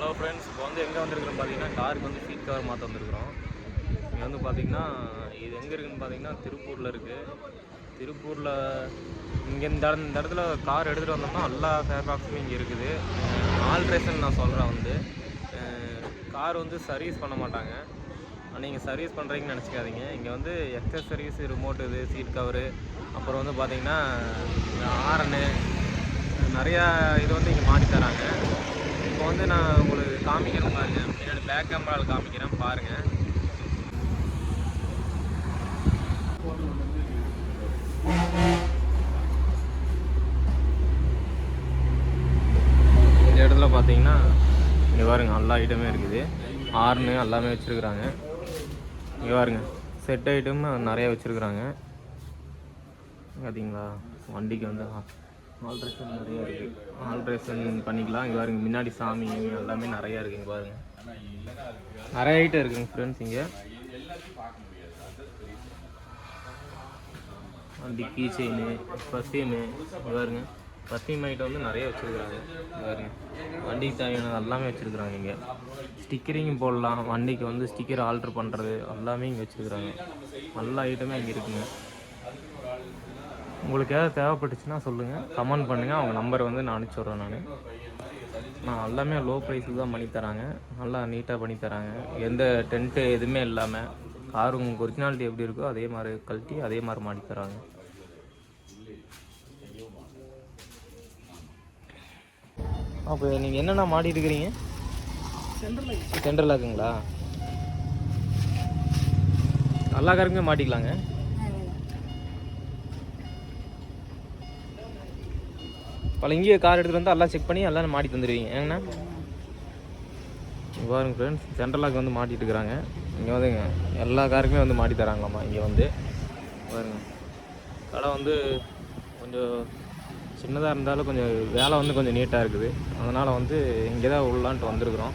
Hello friends இப்போ வந்து எங்கே வந்திருக்கிறோம் பார்த்தீங்கன்னா காருக்கு வந்து சீட் கவர் மாற்ற வந்திருக்கிறோம். இங்கே வந்து பார்த்தீங்கன்னா இது எங்கே இருக்குன்னு பார்த்தீங்கன்னா திருப்பூரில் இருக்குது திருப்பூரில் இங்கே இந்த இந்த இடத்துல கார் எடுத்துகிட்டு வந்தோம்னா எல்லா ஃபேர் பாக்ஸுமே இங்கே இருக்குது. ஆல்ட்ரேஷன் நான் சொல்கிறேன் வந்து. கார் வந்து சர்வீஸ் பண்ண மாட்டாங்க. நீங்கள் சர்வீஸ் பண்ணுறீங்கன்னு நினச்சிக்காதீங்க. இங்கே வந்து எக்ஸஸ் சர்வீஸ் ரிமோட் இது சீட் கவரு அப்புறம் வந்து பார்த்திங்கன்னா ஆரனு நிறையா இது வந்து இங்கே மாட்டி தராங்க. இப்போ வந்து நான் உங்களுக்கு காமிக்கிறேன் பாருங்கள் பின்னாடி பேக் கேமராவில் காமிக்கிறேன் பாருங்கள் இந்த இடத்துல பார்த்தீங்கன்னா இங்கே பாருங்க எல்லா ஐட்டமே இருக்குது. ஆர்னு எல்லாமே வச்சுருக்குறாங்க. இங்கே பாருங்க செட் ஐட்டம் நிறையா வச்சுருக்குறாங்க. பார்த்தீங்களா வண்டிக்கு வந்து ஆல்ட்ரேஷன் நிறைய இருக்குது ஆல்ட்ரேஷன் பண்ணிக்கலாம். இங்கே பாருங்க முன்னாடி சாமி எல்லாமே நிறையா இருக்குது இங்கே பாருங்க. நிறைய ஐட்டம் இருக்குங்க ஃப்ரெண்ட்ஸ் இங்கே. வண்டி கீ செயின் பர்ஃப்யூமு பாருங்க. பர்ஃப்யூம் ஐட்டம் வந்து நிறைய வச்சுருக்குறாங்க பாருங்க. வண்டிக்கு தேவையானது எல்லாமே வச்சுருக்குறாங்க இங்கே. ஸ்டிக்கரிங்கும் போடலாம். வண்டிக்கு வந்து ஸ்டிக்கர் ஆல்ட்ரு பண்ணுறது எல்லாமே இங்கே வச்சுருக்குறாங்க. எல்லா ஐட்டமே இங்கே இருக்குங்க. உங்களுக்கு ஏதாவது தேவைப்பட்டுச்சுன்னா சொல்லுங்கள் கமெண்ட் பண்ணுங்கள் அவங்க நம்பர் வந்து நான் அனுப்பிச்சி விட்றேன் நான். நான் எல்லாமே லோ ப்ரைஸில் தான் பண்ணி தராங்க. நல்லா நீட்டாக பண்ணி தராங்க. எந்த டென்ட்டு எதுவுமே இல்லாமல் கார் உங்களுக்கு ஒரிஜினாலிட்டி எப்படி இருக்கோ அதே மாதிரி கழட்டி அதே மாதிரி மாடி தராங்க. அப்போ நீங்கள் என்னென்ன மாடி இருக்கிறீங்க? சென்ட்ரல் லாக்குங்களா எல்லா காருக்குமே மாட்டிக்கலாங்க. பல இங்கேயே கார் எடுத்துகிட்டு வந்து எல்லாம் செக் பண்ணி எல்லாம் மாட்டி தந்துடுவீங்க ஏங்கண்ணா? பாருங்க ஃப்ரெண்ட்ஸ் சென்ட்ரலாக்கு வந்து மாட்டிட்டு இருக்கிறாங்க இங்கே வந்துங்க எல்லா காருக்குமே வந்து மாட்டி தராங்களாம்மா இங்கே வந்து. பாருங்க. கடை வந்து கொஞ்சம் சின்னதாக இருந்தாலும் கொஞ்சம் வேலை வந்து கொஞ்சம் நீட்டாக இருக்குது. அதனால் வந்து இங்கே தான் உள்ளான்ட்டு வந்திருக்குறோம்.